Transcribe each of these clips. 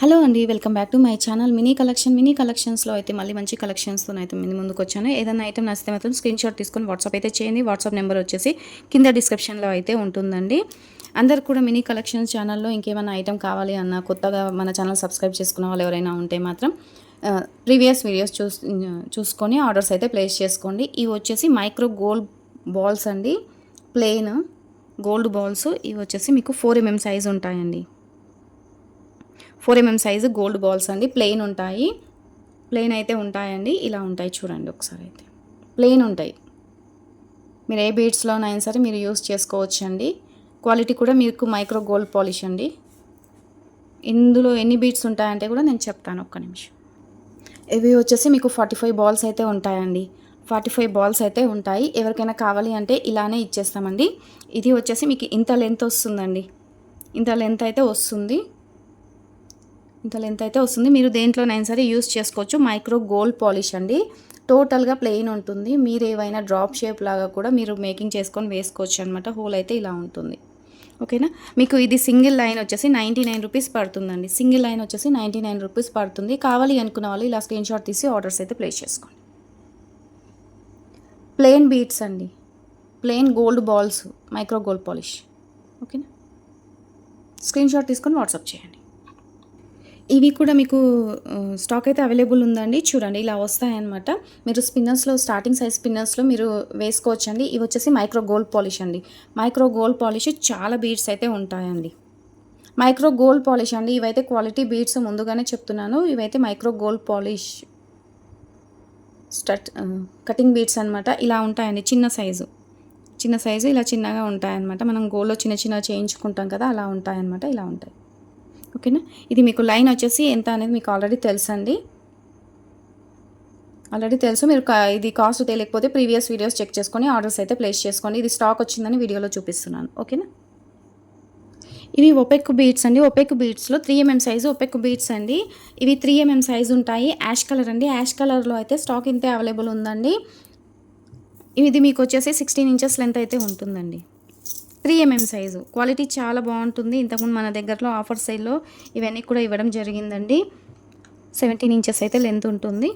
Hello అండి welcome back to my channel mini collection. Mini కలెక్షన్స్లో అయితే మళ్ళీ మంచి కలెక్షన్స్తో అయితే మీ ముందుకు వచ్చాను ఏదైనా ఐటమ్ నచ్చితే మాత్రం స్క్రీన్ షాట్ తీసుకొని వాట్సాప్ అయితే చేయండి. వాట్సాప్ నెంబర్ వచ్చేసి కింద డిస్క్రిప్షన్లో అయితే ఉంటుందండి. అందరు కూడా మినీ కలెక్షన్స్ ఛానల్లో ఇంకేమైనా ఐటమ్ కావాలి అన్న కొత్తగా మన ఛానల్ సబ్స్క్రైబ్ చేసుకున్న వాళ్ళు ఎవరైనా ఉంటే మాత్రం ప్రీవియస్ వీడియోస్ చూస్ చూసుకొని ఆర్డర్స్ అయితే ప్లేస్ చేసుకోండి. ఇవి వచ్చేసి మైక్రో గోల్డ్ బాల్స్ అండి. ప్లెయిన్ గోల్డ్ బాల్స్ ఇవి వచ్చేసి మీకు ఫోర్ ఎంఎం సైజ్ ఉంటాయండి. Four mm size gold balls అండి. ప్లెయిన్ ఉంటాయి. ప్లెయిన్ అయితే ఉంటాయండి. ఇలా ఉంటాయి చూడండి ఒకసారి అయితే. ప్లెయిన్ ఉంటాయి. మీరు ఏ బీడ్స్లోనైనా సరే మీరు యూస్ చేసుకోవచ్చు అండి క్వాలిటీ కూడా మీకు మైక్రో గోల్డ్ పాలిష్ అండి. ఇందులో ఎన్ని బీడ్స్ ఉంటాయంటే కూడా నేను చెప్తాను ఒక్క నిమిషం. ఇవి వచ్చేసి మీకు ఫార్టీ ఫైవ్ బాల్స్ అయితే ఉంటాయండి. ఫార్టీ ఫైవ్ బాల్స్ అయితే ఉంటాయి. ఎవరికైనా కావాలి అంటే ఇలానే ఇచ్చేస్తామండి. ఇది వచ్చేసి మీకు ఇంత లెంత్ వస్తుందండి. ఇంత లెంత్ అయితే వస్తుంది. ఇంత లెంత్ అయితే వస్తుంది. మీరు దేంట్లోనైనా సరే యూస్ చేసుకోవచ్చు. మైక్రో గోల్డ్ పాలిష్ అండి. టోటల్గా ప్లెయిన్ ఉంటుంది. మీరు ఏవైనా డ్రాప్ షేప్ లాగా కూడా మీరు మేకింగ్ చేసుకొని వేసుకోవచ్చు అనమాట హోల్ అయితే ఇలా ఉంటుంది. ఓకేనా మీకు ఇది సింగిల్ లైన్ వచ్చేసి నైంటీ నైన్ రూపీస్ పడుతుందండి. సింగిల్ లైన్ వచ్చేసి నైంటీ నైన్ రూపీస్ పడుతుంది. కావాలి అనుకున్న వాళ్ళు ఇలా స్క్రీన్ షాట్ తీసి ఆర్డర్స్ అయితే ప్లేస్ చేసుకోండి. ప్లెయిన్ బీట్స్ అండి. Plain gold balls micro gold polish ఓకేనా స్క్రీన్ షాట్ తీసుకొని వాట్సాప్ చేయండి. ఇవి కూడా మీకు స్టాక్ అయితే అవైలబుల్ ఉందండి. చూడండి ఇలా వస్తాయన్నమాట. మీరు స్పిన్నర్స్లో స్టార్టింగ్ సైజ్ స్పిన్నర్స్లో మీరు వేసుకోవచ్చండి. ఇవి వచ్చేసి మైక్రో గోల్డ్ పాలిష్ అండి. మైక్రో గోల్డ్ పాలిష్ చాలా బీడ్స్ అయితే ఉంటాయండి. మైక్రో గోల్డ్ పాలిష్ అండి. ఇవైతే క్వాలిటీ బీడ్స్ ముందుగానే చెప్తున్నాను. ఇవైతే micro gold polish stud cutting beads అనమాట ఇలా ఉంటాయండి చిన్న సైజు చిన్న సైజు ఇలా చిన్నగా ఉంటాయన్నమాట. మనం గోల్లో చిన్న చిన్న చేయించుకుంటాం కదా అలా ఉంటాయన్నమాట ఇలా ఉంటాయి. ఓకేనా? ఇది మీకు లైన్ వచ్చేసి ఎంత అనేది మీకు ఆల్రెడీ తెలుసండి. ఆల్రెడీ తెలుసు. మీరు కా- ఇది కాస్ట్ తెలియకపోతే ప్రీవియస్ వీడియోస్ చెక్ చేసుకొని ఆర్డర్స్ అయితే ప్లేస్ చేసుకోండి. ఇది స్టాక్ వచ్చిందని వీడియోలో చూపిస్తున్నాను. ఓకేనా? ఇవి ఒపెక్ బీట్స్ అండి. ఒపెక్ బీట్స్లో three mm size opaque beads అండి. ఇవి త్రీ ఎంఎం సైజు ఉంటాయి. యాష్ కలర్ అండి. యాష్ కలర్లో అయితే స్టాక్ ఇంతే అవైలబుల్ ఉందండి. ఇది మీకు వచ్చేసి సిక్స్టీన్ ఇంచెస్ లెంత్ అయితే ఉంటుందండి. Three mm size. క్వాలిటీ చాలా బాగుంటుంది. ఇంతకుముందు మన దగ్గరలో ఆఫర్ సైడ్లో ఇవన్నీ కూడా ఇవ్వడం జరిగిందండి. సెవెంటీన్ ఇంచెస్ అయితే లెంత్ ఉంటుంది.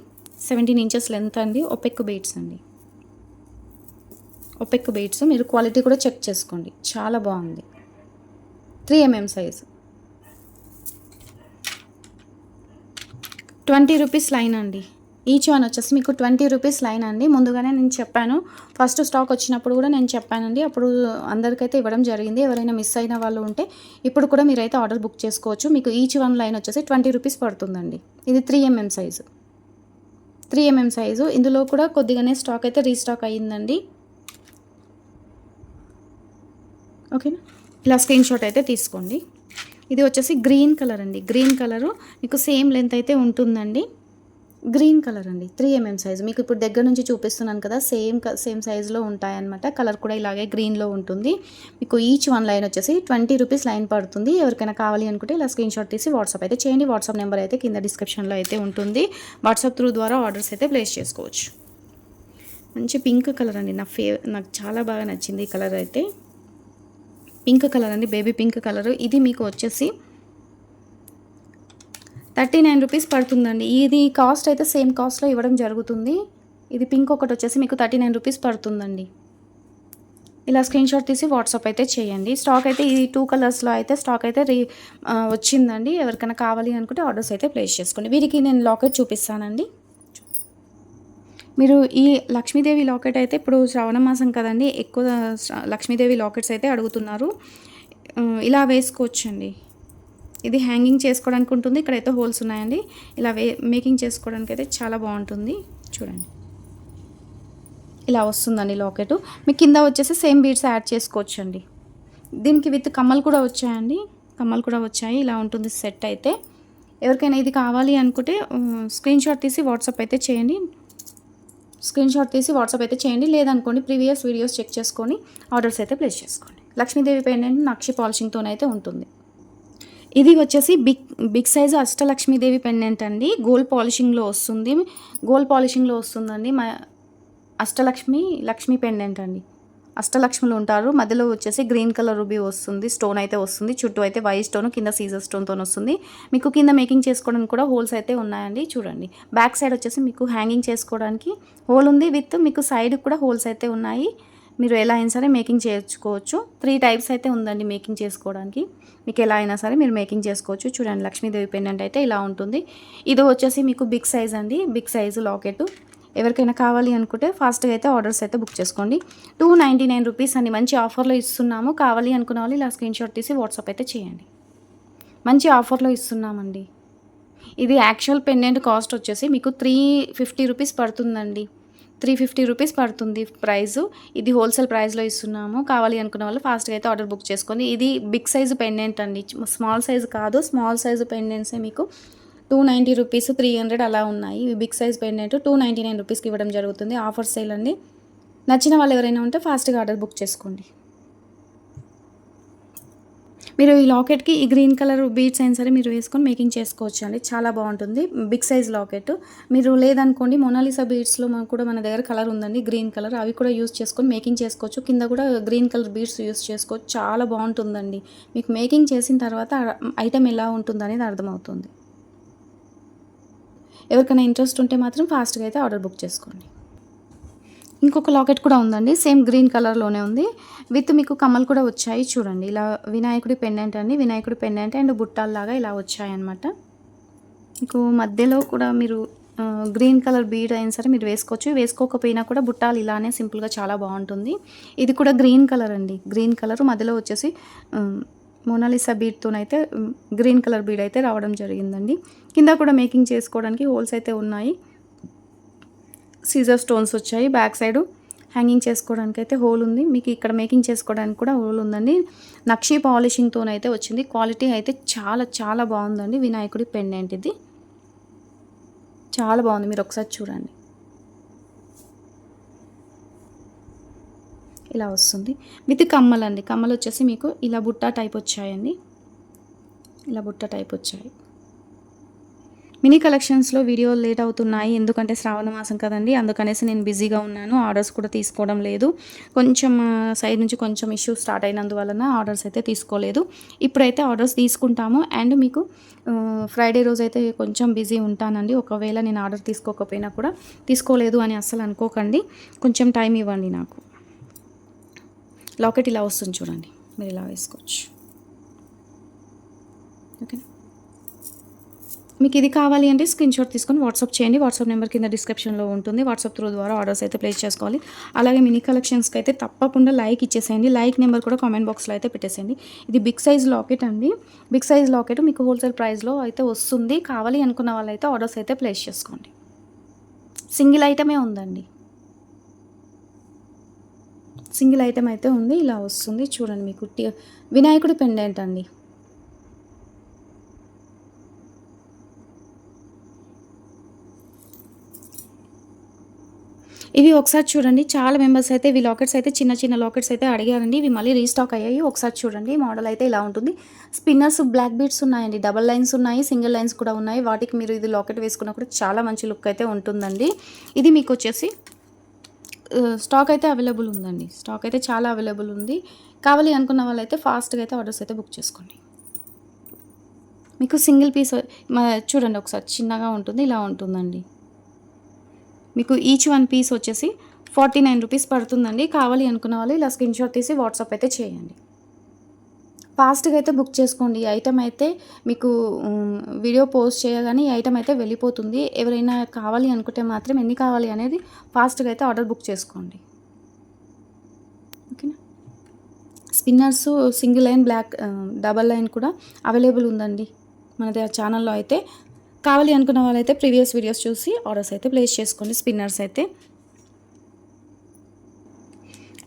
సెవెంటీన్ ఇంచెస్ లెంత్ అండి. ఒపెక్ బీట్స్ అండి. Opaque beads. మీరు క్వాలిటీ కూడా చెక్ చేసుకోండి. చాలా బాగుంది. Three mm size. Twenty rupees line అండి. ఈచ్ వన్ వచ్చేసి మీకు ట్వంటీ రూపీస్ లైన్ అండి. ముందుగానే నేను చెప్పాను. ఫస్ట్ స్టాక్ వచ్చినప్పుడు కూడా నేను చెప్పానండి. అప్పుడు అందరికైతే ఇవ్వడం జరిగింది. ఎవరైనా మిస్ అయిన వాళ్ళు ఉంటే ఇప్పుడు కూడా మీరైతే ఆర్డర్ బుక్ చేసుకోవచ్చు. మీకు ఈచ్ వన్ లైన్ వచ్చేసి ట్వంటీ రూపీస్ పడుతుందండి. ఇది three mm size three mm size ఇందులో కూడా కొద్దిగానే స్టాక్ అయితే రీస్టాక్ అయ్యిందండి. ఓకేనా ఇలా స్క్రీన్ షాట్ అయితే తీసుకోండి. ఇది వచ్చేసి గ్రీన్ కలర్ అండి. గ్రీన్ కలరు మీకు సేమ్ లెంత్ అయితే ఉంటుందండి. గ్రీన్ కలర్ అండి. త్రీ ఎంఎం సైజ్ మీకు ఇప్పుడు దగ్గర నుంచి చూపిస్తున్నాను కదా సేమ్ సేమ్ సైజులో ఉంటాయన్నమాట. కలర్ కూడా ఇలాగే గ్రీన్లో ఉంటుంది. మీకు ఈచ్ వన్ లైన్ వచ్చేసి ట్వంటీ రూపీస్ లైన్ పడుతుంది. ఎవరికైనా కావాలి అనుకుంటే ఇలా స్క్రీన్ షాట్ తీసి వాట్సాప్ అయితే చేయండి. వాట్సాప్ నెంబర్ అయితే కింద డిస్క్రిప్షన్లో అయితే ఉంటుంది. వాట్సాప్ త్రూ ద్వారా ఆర్డర్స్ అయితే ప్లేస్ చేసుకోవచ్చు. మంచి పింక్ కలర్ అండి. నా ఫేవ్ నాకు చాలా బాగా నచ్చింది ఈ కలర్ అయితే. పింక్ కలర్ అండి. Baby pink colour. ఇది మీకు వచ్చేసి థర్టీ నైన్ రూపీస్ పడుతుందండి. ఇది కాస్ట్ అయితే సేమ్ కాస్ట్లో ఇవ్వడం జరుగుతుంది. ఇది పింక్ ఒకటి వచ్చేసి మీకు థర్టీ నైన్ రూపీస్ పడుతుందండి. ఇలా స్క్రీన్ షాట్ తీసి వాట్సాప్ అయితే చేయండి. స్టాక్ అయితే ఈ టూ కలర్స్లో అయితే స్టాక్ అయితే రీ వచ్చిందండి. ఎవరికైనా కావాలి అనుకుంటే ఆర్డర్స్ అయితే ప్లేస్ చేసుకోండి. వీరికి నేను లాకెట్ చూపిస్తానండి. మీరు ఈ లక్ష్మీదేవి లాకెట్ అయితే ఇప్పుడు శ్రావణ మాసం కదండి ఎక్కువ లక్ష్మీదేవి లాకెట్స్ అయితే అడుగుతున్నారు. ఇలా వేసుకోవచ్చండి. ఇది హ్యాంగింగ్ చేసుకోవడానికి ఉంటుంది. ఇక్కడైతే హోల్స్ ఉన్నాయండి. ఇలా వే మేకింగ్ చేసుకోవడానికి అయితే చాలా బాగుంటుంది. చూడండి. ఇలా వస్తుందండి లాకెట్ మీ కింద వచ్చేసి సేమ్ బీడ్స్ యాడ్ చేసుకోవచ్చండి. దీనికి విత్ కమ్మలు కూడా వచ్చాయండి. కమ్మలు కూడా వచ్చాయి. ఇలా ఉంటుంది సెట్ అయితే. ఎవరికైనా ఇది కావాలి అనుకుంటే స్క్రీన్ షాట్ తీసి వాట్సాప్ అయితే చేయండి. స్క్రీన్ షాట్ తీసి వాట్సాప్ అయితే చేయండి. లేదనుకోండి ప్రీవియస్ వీడియోస్ చెక్ చేసుకొని ఆర్డర్స్ అయితే ప్లేస్ చేసుకోండి. లక్ష్మీదేవి పెండెంట్ నక్షి పాలిషింగ్తోనైతే ఉంటుంది. ఇది వచ్చేసి big big size Ashtalakshmidevi pendant అండి. గోల్డ్ పాలిషింగ్లో వస్తుంది. గోల్డ్ పాలిషింగ్లో వస్తుందండి. మా అష్టలక్ష్మి లక్ష్మీ పెండెంట్ అండి. అష్టలక్ష్ములు ఉంటారు. మధ్యలో వచ్చేసి గ్రీన్ కలర్ రూబీ వస్తుంది. స్టోన్ అయితే వస్తుంది. చుట్టూ అయితే వైట్ స్టోన్ కింద సీజర్ స్టోన్తో వస్తుంది. మీకు కింద మేకింగ్ చేసుకోవడానికి కూడా హోల్స్ అయితే ఉన్నాయండి. చూడండి. బ్యాక్ సైడ్ వచ్చేసి మీకు హ్యాంగింగ్ చేసుకోవడానికి హోల్ ఉంది. విత్ మీకు సైడ్ కూడా హోల్స్ అయితే ఉన్నాయి. మీరు ఎలా అయినా సరే మేకింగ్ చేసుకోవచ్చు. త్రీ టైప్స్ అయితే ఉందండి మేకింగ్ చేసుకోవడానికి. మీకు ఎలా అయినా సరే మీరు మేకింగ్ చేసుకోవచ్చు. చూడండి లక్ష్మీదేవి పెండెంట్ అయితే ఇలా ఉంటుంది. ఇది వచ్చేసి మీకు బిగ్ సైజ్ అండి. Big size locket. ఎవరికైనా కావాలి అనుకుంటే ఫాస్ట్గా అయితే ఆర్డర్స్ అయితే బుక్ చేసుకోండి. టూ నైంటీ నైన్ రూపీస్ అని మంచి ఆఫర్లో ఇస్తున్నాము. కావాలి అనుకున్న వాళ్ళు ఇలా స్క్రీన్ షాట్ తీసి వాట్సాప్ అయితే చేయండి. మంచి ఆఫర్లో ఇస్తున్నామండి. ఇది యాక్చువల్ పెండెంట్ కాస్ట్ వచ్చేసి మీకు త్రీ ఫిఫ్టీ రూపీస్ పడుతుందండి. త్రీ ఫిఫ్టీ రూపీస్ పడుతుంది ప్రైస్ ఇది హోల్సేల్ ప్రైస్లో ఇస్తున్నాము. కావాలి అనుకున్న వాళ్ళు ఫాస్ట్గా అయితే ఆర్డర్ బుక్ చేసుకోండి ఇది బిగ్ సైజు పెండెంట్ అండి. స్మాల్ సైజు కాదు స్మాల్ సైజు పెండెంట్సే మీకు. Two ninety rupees three hundred అలా ఉన్నాయి. ఇవి big size pendant two ninety nine రూపీస్కి ఇవ్వడం జరుగుతుంది. ఆఫర్ సేల్ అండి. నచ్చిన వాళ్ళు ఎవరైనా ఉంటే ఫాస్ట్గా ఆర్డర్ బుక్ చేసుకోండి. మీరు ఈ లాకెట్కి ఈ గ్రీన్ కలర్ బీడ్స్ అయినా సరే మీరు వేసుకొని మేకింగ్ చేసుకోవచ్చు అండి చాలా బాగుంటుంది. Big size locket. మీరు లేదనుకోండి మొనాలిసా బీడ్స్లో మనకు కూడా మన దగ్గర కలర్ ఉందండి గ్రీన్ కలర్. అవి కూడా యూస్ చేసుకొని మేకింగ్ చేసుకోవచ్చు. కింద కూడా గ్రీన్ కలర్ బీడ్స్ యూస్ చేసుకోవచ్చు. చాలా బాగుంటుందండి. మీకు మేకింగ్ చేసిన తర్వాత ఐటెం ఎలా ఉంటుంది అనేది అర్థమవుతుంది. ఎవరికైనా ఇంట్రెస్ట్ ఉంటే మాత్రం ఫాస్ట్గా అయితే ఆర్డర్ బుక్ చేసుకోండి. ఇంకొక లాకెట్ కూడా ఉందండి సేమ్ గ్రీన్ కలర్లోనే ఉంది. విత్ మీకు కమ్మలు కూడా వచ్చాయి చూడండి. ఇలా వినాయకుడి పెండెంట్ అండి వినాయకుడి పెండెంట్ అండ్ బుట్టాల్లాగా ఇలా వచ్చాయి అనమాట మీకు మధ్యలో కూడా మీరు గ్రీన్ కలర్ బీడ్ అయినా సరే మీరు వేసుకోవచ్చు. వేసుకోకపోయినా కూడా బుట్టాలు ఇలానే సింపుల్గా చాలా బాగుంటుంది. ఇది కూడా గ్రీన్ కలర్ అండి. గ్రీన్ కలర్ మధ్యలో వచ్చేసి మోనాలిసా బీడ్తోనైతే గ్రీన్ కలర్ బీడ్ అయితే రావడం జరిగిందండి. కింద కూడా మేకింగ్ చేసుకోవడానికి హోల్స్ అయితే ఉన్నాయి. సీజర్ స్టోన్స్ వచ్చాయి బ్యాక్ సైడ్ హ్యాంగింగ్ చేసుకోవడానికి అయితే హోల్ ఉంది. మీకు ఇక్కడ మేకింగ్ చేసుకోవడానికి కూడా హోల్ ఉందండి. నక్షి పాలిషింగ్తో అయితే వచ్చింది. క్వాలిటీ అయితే చాలా చాలా బాగుందండి. వినాయకుడి పెండెంట్ ఇది చాలా బాగుంది. మీరు ఒకసారి చూడండి. ఇలా వస్తుంది. విత్ కమ్మలండి. కమ్మలు వచ్చేసి మీకు ఇలా బుట్ట టైప్ వచ్చాయండి. ఇలా బుట్ట టైప్ వచ్చాయి. మినీ కలెక్షన్స్లో వీడియోలు లేట్ అవుతున్నాయి. ఎందుకంటే శ్రావణ మాసం కదండి. అందుకనేసి నేను బిజీగా ఉన్నాను. ఆర్డర్స్ కూడా తీసుకోవడం లేదు. కొంచెం సైడ్ నుంచి కొంచెం ఇష్యూ స్టార్ట్ అయినందువలన ఆర్డర్స్ అయితే తీసుకోలేదు. ఇప్పుడైతే ఆర్డర్స్ తీసుకుంటాము. అండ్ మీకు ఫ్రైడే రోజు అయితే కొంచెం బిజీ ఉంటానండి. ఒకవేళ నేను ఆర్డర్ తీసుకోకపోయినా కూడా తీసుకోలేదు అని అస్సలు అనుకోకండి. కొంచెం టైం ఇవ్వండి నాకు. లాకెట్ ఇలా వస్తుంది చూడండి. మీరు ఇలా వేసుకోవచ్చు. ఓకేనా? మీకు ఇది కావాలి అంటే స్క్రీన్ షాట్ తీసుకొని వాట్సాప్ చేయండి. వాట్సాప్ నెంబర్ కింద డిస్క్రిప్షన్లో ఉంటుంది. వాట్సాప్ త్రూ ద్వారా ఆర్డర్స్ అయితే ప్లేస్ చేసుకోవాలి. అలాగే మినీ కలెక్షన్స్కి అయితే తప్పకుండా లైక్ ఇచ్చేసేయండి. లైక్ నెంబర్ కూడా కామెంట్ బాక్స్లో అయితే పెట్టేసేయండి. ఇది బిగ్ సైజ్ లాకెట్ అండి. బిగ్ సైజ్ లాకెట్ మీకు హోల్సేల్ ప్రైస్లో అయితే వస్తుంది. కావాలి అనుకున్న వాళ్ళైతే ఆర్డర్స్ అయితే ప్లేస్ చేసుకోండి. సింగిల్ ఐటమే ఉందండి. సింగిల్ ఐటమ్ అయితే ఉంది. ఇలా వస్తుంది. చూడండి మీకు వినాయకుడి పెండెంట్ అండి. ఇవి ఒకసారి చూడండి. చాలా మెంబర్స్ అయితే ఇవి లాకెట్స్ అయితే చిన్న చిన్న లాకెట్స్ అయితే అడిగారండి. ఇవి మళ్ళీ రీస్టాక్ అయ్యాయి. ఒకసారి చూడండి. మోడల్ అయితే ఇలా ఉంటుంది. స్పిన్నర్స్ బ్లాక్ బీడ్స్ ఉన్నాయండి. డబల్ లైన్స్ ఉన్నాయి. సింగిల్ లైన్స్ కూడా ఉన్నాయి. వాటికి మీరు ఇది లాకెట్ వేసుకున్నా కూడా చాలా మంచి లుక్ అయితే ఉంటుందండి. ఇది మీకు వచ్చేసి స్టాక్ అయితే అవైలబుల్ ఉందండి. స్టాక్ అయితే చాలా అవైలబుల్ ఉంది. కావాలి అనుకున్న వాళ్ళైతే ఫాస్ట్గా అయితే ఆర్డర్స్ అయితే బుక్ చేసుకోండి. మీకు సింగిల్ పీస్ చూడండి. ఒకసారి చిన్నగా ఉంటుంది. ఇలా ఉంటుందండి. మీకు ఈచ్ వన్ పీస్ వచ్చేసి ఫార్టీ నైన్ రూపీస్ పడుతుందండి. కావాలి అనుకున్న వాళ్ళు ఇలా స్క్రీన్ షాట్ తీసి వాట్సాప్ అయితే చేయండి. ఫాస్ట్గా అయితే బుక్ చేసుకోండి. ఈ ఐటమ్ అయితే మీకు వీడియో పోస్ట్ చేయగానే ఈ ఐటమ్ అయితే వెళ్ళిపోతుంది. ఎవరైనా కావాలి అనుకుంటే మాత్రం ఎన్ని కావాలి అనేది ఫాస్ట్గా అయితే ఆర్డర్ బుక్ చేసుకోండి. ఓకేనా spinners single line black double line కూడా అవైలబుల్ ఉందండి. మన ఛానల్లో అయితే కావాలి అనుకున్న వాళ్ళైతే ప్రీవియస్ వీడియోస్ చూసి ఆర్డర్స్ అయితే ప్లేస్ చేసుకోండి స్పిన్నర్స్ అయితే.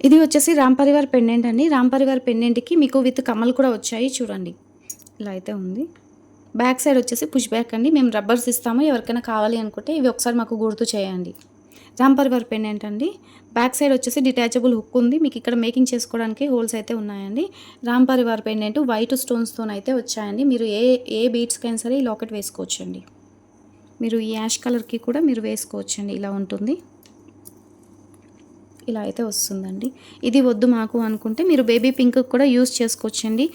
ఇది వచ్చేసి రామ్ పరివార్ పెండెంట్ అండి. రామ్ పరివార్ పెండెంట్కి మీకు విత్ కమల్ కూడా వచ్చాయి చూడండి. ఇలా అయితే ఉంది. బ్యాక్ సైడ్ వచ్చేసి పుష్ బ్యాక్ అండి. మేము రబ్బర్స్ ఇస్తాము ఎవరికైనా కావాలి అనుకుంటే ఇవి ఒకసారి మాకు గుర్తు చేయండి. రామ్ పరివార్ పెండెంట్ అండి బ్యాక్ సైడ్ వచ్చేసి డిటాచబుల్ హుక్ ఉంది. మీకు ఇక్కడ మేకింగ్ చేసుకోవడానికి హోల్స్ అయితే ఉన్నాయండి. రామ్ పరివార్ పెండెంట్ వైట్ స్టోన్స్తో అయితే వచ్చాయండి. మీరు ఏ ఏ బీట్స్కైనా సరే ఈ లాకెట్ వేసుకోవచ్చండి. మీరు ఈ యాష్ కలర్కి కూడా మీరు వేసుకోవచ్చండి. ఇలా ఉంటుంది. ఇలా అయితే వస్తుందండి. ఇది వద్దు మాకు అనుకుంటే మీరు బేబీ పింక్ కూడా యూస్ చేసుకోవచ్చండి.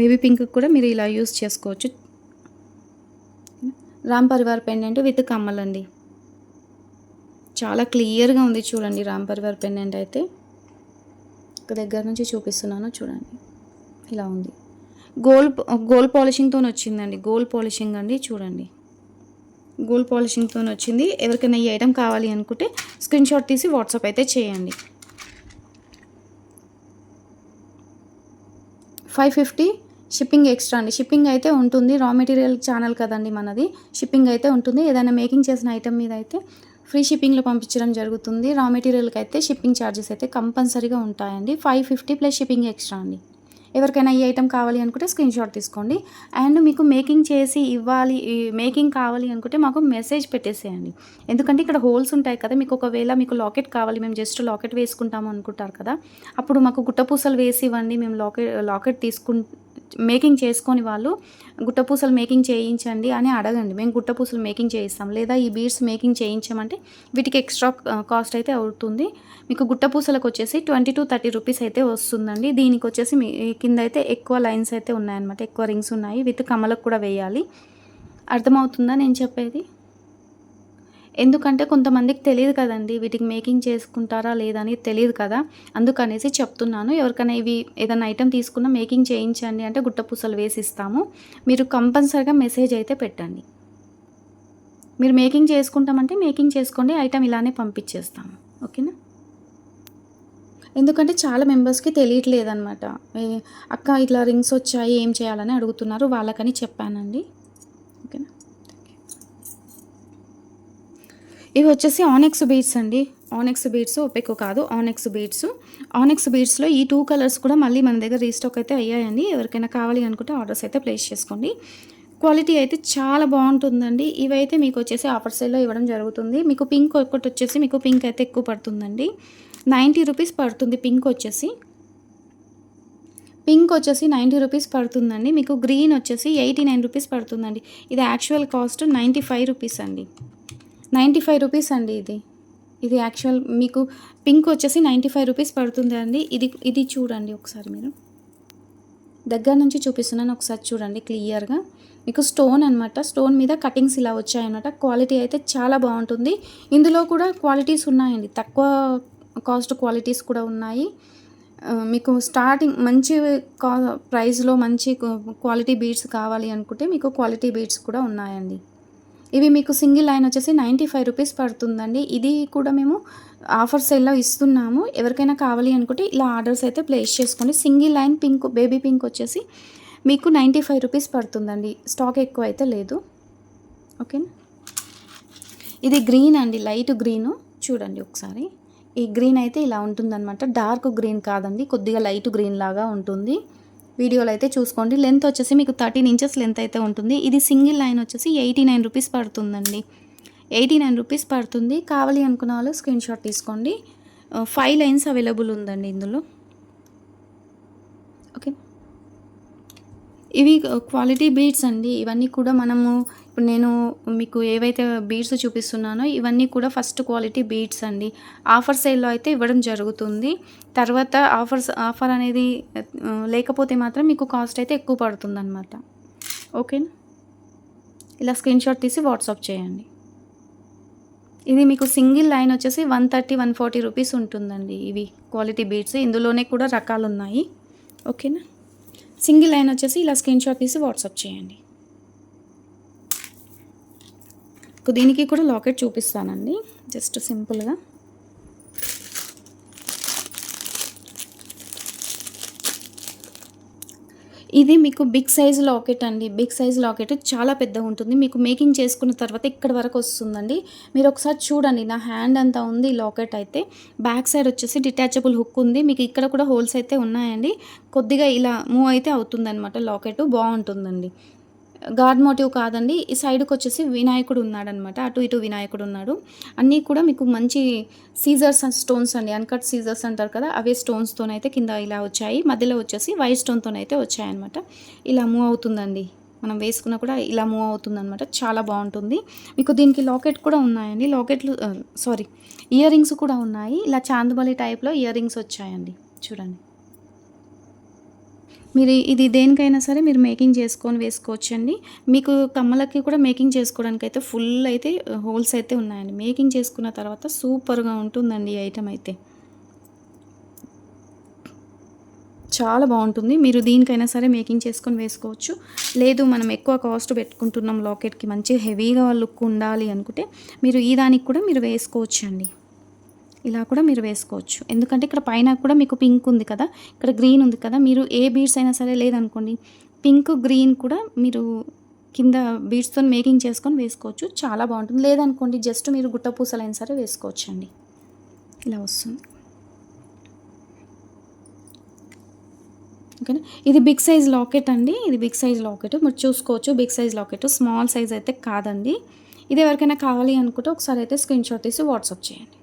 బేబీ పింక్ కూడా మీరు ఇలా యూస్ చేసుకోవచ్చు. రామ్ పరివార్ పెండెంట్ విత్ కమ్మలండి. చాలా క్లియర్గా ఉంది చూడండి రామ్ పరివార్ పెండెంట్ అయితే. ఒక దగ్గర నుంచి చూపిస్తున్నాను చూడండి. ఇలా ఉంది. గోల్డ్ గోల్డ్ పాలిషింగ్తో వచ్చిందండి. గోల్డ్ పాలిషింగ్ అండి చూడండి. గోల్డ్ పాలిషింగ్తో వచ్చింది. ఎవరికైనా ఈ ఐటమ్ కావాలి అనుకుంటే స్క్రీన్ షాట్ తీసి వాట్సాప్ అయితే చేయండి. ఫైవ్ ఫిఫ్టీ షిప్పింగ్ ఎక్స్ట్రా అండి. షిప్పింగ్ అయితే ఉంటుంది. రా మెటీరియల్ ఛానల్ కదండి మనది. షిప్పింగ్ అయితే ఉంటుంది. ఏదైనా మేకింగ్ చేసిన ఐటమ్ మీద అయితే ఫ్రీ షిప్పింగ్లో పంపించడం జరుగుతుంది. రా మెటీరియల్కి అయితే షిప్పింగ్ ఛార్జెస్ అయితే కంపల్సరీగా ఉంటాయండి. Five fifty plus shipping extra అండి. ఎవరికైనా ఈ ఐటెం కావాలి అనుకుంటే స్క్రీన్ షాట్ తీసుకోండి. అండ్ మీకు మేకింగ్ చేసి ఇవ్వాలి మేకింగ్ కావాలి అనుకుంటే మాకు మెసేజ్ పెట్టేసేయండి. ఎందుకంటే ఇక్కడ హోల్స్ ఉంటాయి కదా. మీకు ఒకవేళ మీకు లాకెట్ కావాలి మేము జస్ట్ లాకెట్ వేసుకుంటాము అనుకుంటారు కదా. అప్పుడు మాకు గుట్టపూసలు వేసి ఇవ్వండి. మేము లాకెట్ లాకెట్ తీసుకు మేకింగ్ చేసుకొని వాళ్ళు గుట్టపూసలు మేకింగ్ చేయించండి అని అడగండి. మేము గుట్టపూసలు మేకింగ్ చేయిస్తాం. లేదా ఈ బీడ్స్ మేకింగ్ చేయించామంటే వీటికి ఎక్స్ట్రా కాస్ట్ అయితే అవుతుంది. మీకు గుట్టపూసలకు వచ్చేసి ట్వంటీ టు థర్టీ రూపీస్ అయితే వస్తుందండి. దీనికి వచ్చేసి మీ కింద అయితే ఎక్కువ లైన్స్ అయితే ఉన్నాయన్నమాట. ఎక్కువ రింగ్స్ ఉన్నాయి. విత్ కమలకు కూడా వేయాలి. అర్థమవుతుందా నేను చెప్పేది? ఎందుకంటే కొంతమందికి తెలియదు కదండి వీటికి మేకింగ్ చేసుకుంటారా లేదని తెలియదు కదా. అందుకనేసి చెప్తున్నాను ఎవరికైనా ఇవి ఏదైనా ఐటెం తీసుకున్నా మేకింగ్ చేయించండి అంటే గుట్టపూసలు వేసి ఇస్తాము మీరు కంపల్సరిగా మెసేజ్ అయితే పెట్టండి. మీరు మేకింగ్ చేసుకుంటామంటే మేకింగ్ చేసుకోండి ఐటెం ఇలానే పంపించేస్తాము. ఓకేనా? ఎందుకంటే చాలా మెంబర్స్కి తెలియట్లేదు అనమాట అక్క ఇట్లా రింగ్స్ వచ్చాయి ఏం చేయాలని అడుగుతున్నారు వాళ్ళకని చెప్పానండి ఓకేనా ఇవి వచ్చేసి ఆనెక్స్ బీడ్స్ అండి. ఆనెక్స్ బీడ్స్ ఒపెకో కాదు ఆనెక్స్ బీడ్స్ ఆనెక్స్ బీడ్స్లో ఈ టూ కలర్స్ కూడా మళ్ళీ మన దగ్గర రీస్టాక్ అయితే అయ్యాయండి. ఎవరికైనా కావాలి అనుకుంటే ఆర్డర్స్ అయితే ప్లేస్ చేసుకోండి. క్వాలిటీ అయితే చాలా బాగుంటుందండి. ఇవైతే మీకు వచ్చేసి ఆఫర్ సేల్లో ఇవ్వడం జరుగుతుంది. మీకు పింక్ ఒకటి వచ్చేసి మీకు పింక్ అయితే ఎక్కువ పడుతుందండి. నైంటీ రూపీస్ పడుతుంది పింక్ వచ్చేసి. పింక్ వచ్చేసి నైంటీ రూపీస్ పడుతుందండి. మీకు గ్రీన్ వచ్చేసి ఎయిటీ నైన్ రూపీస్ పడుతుందండి. ఇది actual cost ninety five rupees అండి. నైంటీ ఫైవ్ రూపీస్ అండి ఇది. ఇది యాక్చువల్ మీకు పింక్ వచ్చేసి నైంటీ ఫైవ్ రూపీస్ పడుతుంది అండి. ఇది ఇది చూడండి ఒకసారి మీరు. దగ్గర నుంచి చూపిస్తున్నాను ఒకసారి చూడండి క్లియర్గా. మీకు స్టోన్ అనమాట స్టోన్ మీద కటింగ్స్ ఇలా వచ్చాయన్నమాట. క్వాలిటీ అయితే చాలా బాగుంటుంది. ఇందులో కూడా క్వాలిటీస్ ఉన్నాయండి. తక్కువ కాస్ట్ క్వాలిటీస్ కూడా ఉన్నాయి. మీకు స్టార్టింగ్ మంచి కా ప్రైస్లో మంచి క్వాలిటీ బీడ్స్ కావాలి అనుకుంటే మీకు క్వాలిటీ బీడ్స్ కూడా ఉన్నాయండి. ఇవి మీకు సింగిల్ లైన్ వచ్చేసి నైంటీ ఫైవ్ రూపీస్ పడుతుందండి. ఇది కూడా మేము ఆఫర్ సేల్లో ఇస్తున్నాము. ఎవరికైనా కావాలి అనుకుంటే ఇలా ఆర్డర్స్ అయితే ప్లేస్ చేసుకోండి. Single line pink baby pink వచ్చేసి మీకు నైంటీ ఫైవ్ రూపీస్ పడుతుందండి. స్టాక్ ఎక్కువ అయితే లేదు. ఓకేనా ఇది గ్రీన్ అండి లైట్ గ్రీన్. చూడండి ఒకసారి. ఈ గ్రీన్ అయితే ఇలా ఉంటుందన్నమాట. డార్క్ గ్రీన్ కాదండి కొద్దిగా లైట్ గ్రీన్ లాగా ఉంటుంది. వీడియోలు అయితే చూసుకోండి. లెంత్ వచ్చేసి మీకు థర్టీన్ ఇంచెస్ లెంత్ అయితే ఉంటుంది. ఇది సింగిల్ లైన్ వచ్చేసి ఎయిటీ నైన్ రూపీస్ పడుతుందండి. ఎయిటీ నైన్ రూపీస్ పడుతుంది. కావాలి అనుకున్న వాళ్ళు స్క్రీన్ షాట్ తీసుకోండి. ఫైవ్ లైన్స్ అవైలబుల్ ఉందండి ఇందులో. ఓకే. ఇవి క్వాలిటీ బీడ్స్ అండి. ఇవన్నీ కూడా మనము నేను మీకు ఏవైతే బీడ్స్ చూపిస్తున్నానో ఇవన్నీ కూడా ఫస్ట్ క్వాలిటీ బీడ్స్ అండి. ఆఫర్ సేల్లో అయితే ఇవ్వడం జరుగుతుంది. తర్వాత ఆఫర్స్ ఆఫర్ అనేది లేకపోతే మాత్రం మీకు కాస్ట్ అయితే ఎక్కువ పడుతుంది అనమాట ఓకేనా ఇలా స్క్రీన్ షాట్ తీసి వాట్సాప్ చేయండి. ఇది మీకు సింగిల్ లైన్ వచ్చేసి one thirty one forty rupees ఉంటుందండి ఇవి క్వాలిటీ బీడ్స్ ఇందులోనే కూడా రకాలు ఉన్నాయి ఓకేనా సింగిల్ లైన్ వచ్చేసి ఇలా స్క్రీన్ షాట్ తీసి వాట్సాప్ చేయండి ఇంకో దీనికి కూడా లాకెట్ చూపిస్తానండి. జస్ట్ సింపుల్గా. ఇది మీకు బిగ్ సైజ్ లాకెట్ అండి. బిగ్ సైజ్ లాకెట్ చాలా పెద్దగా ఉంటుంది. మీకు మేకింగ్ చేసుకున్న తర్వాత ఇక్కడ వరకు వస్తుందండి. మీరు ఒకసారి చూడండి. నా హ్యాండ్ అంతా ఉంది లాకెట్ అయితే. బ్యాక్ సైడ్ వచ్చేసి డిటాచబుల్ హుక్ ఉంది. మీకు ఇక్కడ కూడా హోల్స్ అయితే ఉన్నాయండి. కొద్దిగా ఇలా మూవ్ అయితే అవుతుందన్నమాట లాకెట్. బాగుంటుందండి. గాడ్ మోటివ్ కాదండి. ఈ సైడ్కి వచ్చేసి వినాయకుడు ఉన్నాడనమాట అటు ఇటు వినాయకుడు ఉన్నాడు. అన్నీ కూడా మీకు మంచి సీజర్స్ అండ్ స్టోన్స్ అండి. అన్కట్ సీజర్స్ అంటారు కదా అవే స్టోన్స్తో అయితే కింద ఇలా వచ్చాయి. మధ్యలో వచ్చేసి వైట్ స్టోన్తో అయితే వచ్చాయన్నమాట. ఇలా మూవ్ అవుతుందండి. మనం వేసుకున్నా కూడా ఇలా మూవ్ అవుతుంది అనమాట చాలా బాగుంటుంది. మీకు దీనికి లాకెట్ కూడా ఉన్నాయండి. లాకెట్లు సారీ ఇయర్ రింగ్స్ కూడా ఉన్నాయి. ఇలా చాందుబలి టైప్లో ఇయర్ రింగ్స్ వచ్చాయండి. చూడండి. మీరు ఇది దేనికైనా సరే మీరు మేకింగ్ చేసుకొని వేసుకోవచ్చండి. మీకు కమ్మలకి కూడా మేకింగ్ చేసుకోవడానికి అయితే ఫుల్ అయితే హోల్స్ అయితే ఉన్నాయండి. మేకింగ్ చేసుకున్న తర్వాత సూపర్గా ఉంటుందండి ఈ ఐటెం అయితే. చాలా బాగుంటుంది. మీరు దీనికైనా సరే మేకింగ్ చేసుకొని వేసుకోవచ్చు. లేదు మనం ఎక్కువ కాస్ట్ పెట్టుకుంటున్నాం లాకెట్కి మంచి హెవీగా లుక్ ఉండాలి అనుకుంటే మీరు ఈ దానికి కూడా మీరు వేసుకోవచ్చు అండి ఇలా కూడా మీరు వేసుకోవచ్చు. ఎందుకంటే ఇక్కడ పైన కూడా మీకు పింక్ ఉంది కదా? ఇక్కడ గ్రీన్ ఉంది కదా? మీరు ఏ బీడ్స్ అయినా సరే లేదనుకోండి పింక్ గ్రీన్ కూడా మీరు కింద బీడ్స్తో మేకింగ్ చేసుకొని వేసుకోవచ్చు. చాలా బాగుంటుంది. లేదనుకోండి జస్ట్ మీరు గుట్ట పూసలైనా సరే వేసుకోవచ్చు అండి ఇలా వస్తుంది. ఓకేనా? ఇది బిగ్ సైజ్ లాకెట్ అండి. ఇది బిగ్ సైజ్ లాకెట్ మీరు చూసుకోవచ్చు big size locket small size అయితే కాదండి. ఇది ఎవరికైనా కావాలి అనుకుంటే ఒకసారి అయితే స్క్రీన్ షాట్ తీసి వాట్సాప్ చేయండి.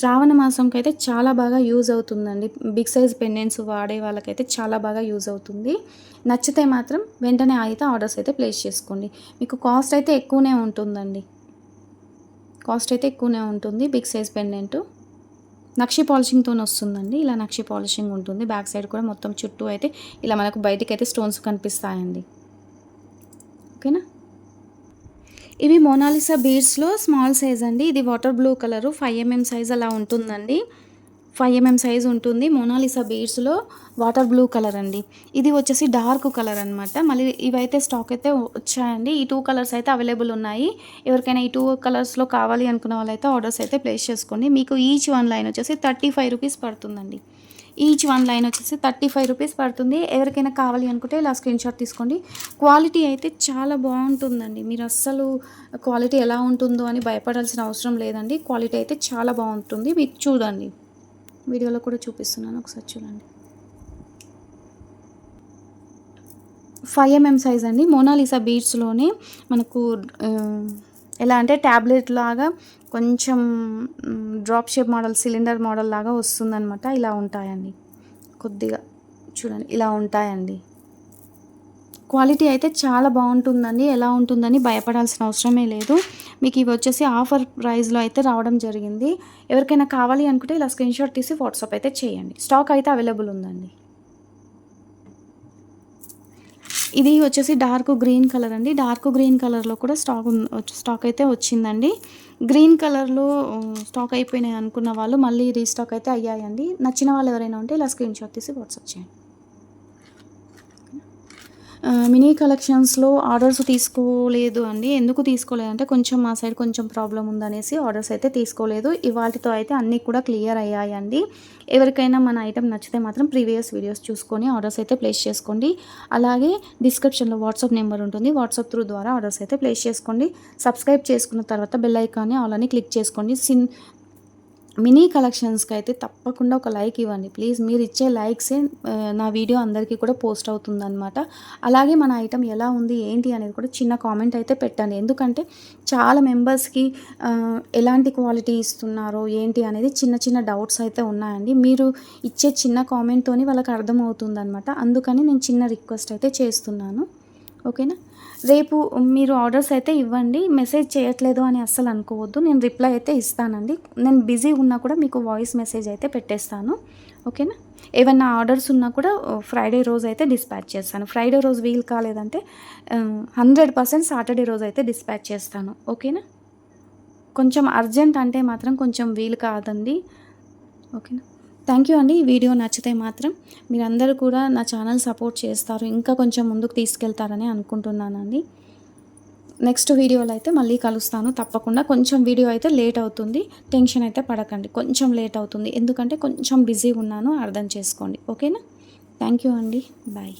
శ్రావణ మాసంకి అయితే చాలా బాగా యూజ్ అవుతుందండి. బిగ్ సైజ్ పెండెంట్స్ వాడే వాళ్ళకైతే చాలా బాగా యూజ్ అవుతుంది. నచ్చితే మాత్రం వెంటనే అయితే ఆర్డర్స్ అయితే ప్లేస్ చేసుకోండి. మీకు కాస్ట్ అయితే ఎక్కువనే ఉంటుందండి. కాస్ట్ అయితే ఎక్కువనే ఉంటుంది బిగ్ సైజ్ పెండెంట్ నక్షి పాలిషింగ్తో వస్తుందండి. ఇలా నక్షి పాలిషింగ్ ఉంటుంది. బ్యాక్ సైడ్ కూడా మొత్తం చుట్టూ అయితే ఇలా మనకు బయటికి అయితే స్టోన్స్ కనిపిస్తాయండి. ఓకేనా? ఇవి మోనాలిసా బీడ్స్లో స్మాల్ సైజ్ అండి. ఇది water blue colour. Five mm size అలా ఉంటుందండి. ఫైవ్ ఎంఎం సైజ్ ఉంటుంది మోనాలిసా బీడ్స్లో వాటర్ బ్లూ కలర్ అండి. ఇది వచ్చేసి డార్క్ కలర్ అనమాట మళ్ళీ ఇవైతే స్టాక్ అయితే వచ్చాయండి. ఈ టూ కలర్స్ అయితే అవైలబుల్ ఉన్నాయి. ఎవరికైనా ఈ టూ కలర్స్లో కావాలి అనుకున్న వాళ్ళైతే ఆర్డర్స్ అయితే ప్లేస్ చేసుకోండి. మీకు ఈచ్ వన్ లైన్ వచ్చేసి థర్టీ ఫైవ్ రూపీస్ పడుతుందండి. ఈచ్ వన్ లైన్ వచ్చేసి థర్టీ ఫైవ్ రూపీస్ పడుతుంది. ఎవరికైనా కావాలి అనుకుంటే ఇలా స్క్రీన్ షాట్ తీసుకోండి. క్వాలిటీ అయితే చాలా బాగుంటుందండి. మీరు అస్సలు క్వాలిటీ ఎలా ఉంటుందో అని భయపడాల్సిన అవసరం లేదండి. క్వాలిటీ అయితే చాలా బాగుంటుంది. మీకు చూడండి. వీడియోలో కూడా చూపిస్తున్నాను. ఒకసారి చూడండి. ఫైవ్ ఎంఎం సైజ్ అండి. మోనాలిసా బీడ్స్లోనే మనకు ఎలా అంటే ట్యాబ్లెట్ లాగా కొంచెం drop shape model cylinder model లాగా వస్తుందన్నమాట. ఇలా ఉంటాయండి. కొద్దిగా చూడండి ఇలా ఉంటాయండి. క్వాలిటీ అయితే చాలా బాగుంటుందండి. ఎలా ఉంటుందని భయపడాల్సిన అవసరమే లేదు. మీకు ఇవి వచ్చేసి ఆఫర్ ప్రైస్లో అయితే రావడం జరిగింది. ఎవరికైనా కావాలి అనుకుంటే ఇలా స్క్రీన్షాట్ తీసి వాట్సాప్ అయితే చేయండి. స్టాక్ అయితే అవైలబుల్ ఉందండి. ఇది వచ్చేసి డార్క్ గ్రీన్ కలర్ అండి. డార్క్ గ్రీన్ కలర్లో కూడా స్టాక్ స్టాక్ అయితే వచ్చిందండి. గ్రీన్ కలర్లో స్టాక్ అయిపోయినాయి అనుకున్న వాళ్ళు మళ్ళీ రీస్టాక్ అయితే అయ్యాయండి. నచ్చిన వాళ్ళు ఎవరైనా ఉంటే ఇలా స్క్రీన్ షాట్ తీసి వాట్సాప్ చేయండి. మినీ కలెక్షన్స్లో ఆర్డర్స్ తీసుకోలేదు అండి. ఎందుకు తీసుకోలేదు అంటే కొంచెం మా సైడ్ కొంచెం ప్రాబ్లం ఉందనేసి ఆర్డర్స్ అయితే తీసుకోలేదు. ఇవాటితో అయితే అన్నీ కూడా క్లియర్ అయ్యాయండి. ఎవరికైనా మన ఐటెం నచ్చితే మాత్రం ప్రీవియస్ వీడియోస్ చూసుకొని ఆర్డర్స్ అయితే ప్లేస్ చేసుకోండి. అలాగే డిస్క్రిప్షన్లో వాట్సాప్ నెంబర్ ఉంటుంది. వాట్సాప్ త్రూ ద్వారా ఆర్డర్స్ అయితే ప్లేస్ చేసుకోండి. సబ్స్క్రైబ్ చేసుకున్న తర్వాత బెల్ ఐకాన్ని ఆల్ అని క్లిక్ చేసుకోండి. సిన్ మినీ కలెక్షన్స్కి అయితే తప్పకుండా ఒక లైక్ ఇవ్వండి. ప్లీజ్ మీరు ఇచ్చే లైక్సే నా వీడియో అందరికీ కూడా పోస్ట్ అవుతుందన్నమాట. అలాగే మన ఐటెం ఎలా ఉంది ఏంటి అనేది కూడా చిన్న కామెంట్ అయితే పెట్టండి. ఎందుకంటే చాలా మెంబర్స్కి ఎలాంటి క్వాలిటీ ఇస్తున్నారో ఏంటి అనేది చిన్న చిన్న డౌట్స్ అయితే ఉన్నాయండి. మీరు ఇచ్చే చిన్న కామెంట్తోని వాళ్ళకి అర్థమవుతుందన్నమాట. అందుకని నేను చిన్న రిక్వెస్ట్ అయితే చేస్తున్నాను. ఓకేనా? రేపు మీరు ఆర్డర్స్ అయితే ఇవ్వండి. మెసేజ్ చేయట్లేదు అని అస్సలు అనుకోవద్దు. నేను రిప్లై అయితే ఇస్తానండి. నేను బిజీ ఉన్నా కూడా మీకు వాయిస్ మెసేజ్ అయితే పెట్టేస్తాను. ఓకేనా? ఏమైనా ఆర్డర్స్ ఉన్నా కూడా ఫ్రైడే రోజు అయితే డిస్పాచ్ చేస్తాను. ఫ్రైడే రోజు వీలు కాలేదంటే హండ్రెడ్ పర్సెంట్ సాటర్డే రోజు అయితే డిస్పాచ్ చేస్తాను. ఓకేనా? కొంచెం అర్జెంట్ అంటే మాత్రం కొంచెం వీలు కాదండి. ఓకేనా? థ్యాంక్ యూ అండి. ఈ వీడియో నచ్చితే మాత్రం మీరందరూ కూడా నా ఛానల్ సపోర్ట్ చేస్తారు. ఇంకా కొంచెం ముందుకు తీసుకెళ్తారని అనుకుంటున్నానండి. నెక్స్ట్ వీడియోలో అయితే మళ్ళీ కలుస్తాను. తప్పకుండా కొంచెం వీడియో అయితే లేట్ అవుతుంది. టెన్షన్ అయితే పడకండి. కొంచెం లేట్ అవుతుంది. ఎందుకంటే కొంచెం బిజీగా ఉన్నాను. అర్థం చేసుకోండి. ఓకేనా థ్యాంక్ యూ అండి. బాయ్